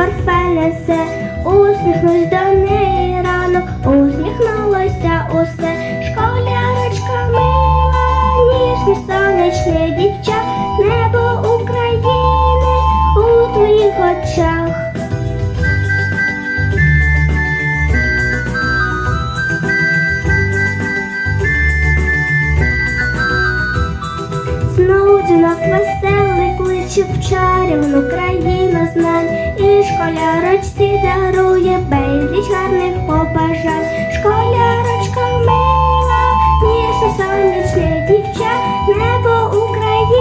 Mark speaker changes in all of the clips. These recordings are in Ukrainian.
Speaker 1: парфе несе, усміхнусь до неї ранок, усміхнулося усе. Школярочка мила, ніжне сонячне дівча, небо України у твоїх очах. Знов дзвінок веселий кличе в чарівну країну знань, і школярочці дарує безліч гарних побажань. Школярочка мила, ніжне сонячне дівча, небо України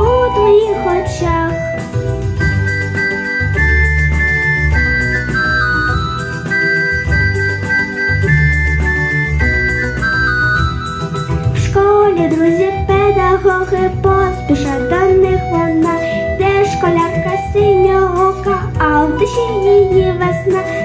Speaker 1: у твоїх очах. В школі друзі, педагоги поспішать вона, де школярка колядка синього, а в душі її весна.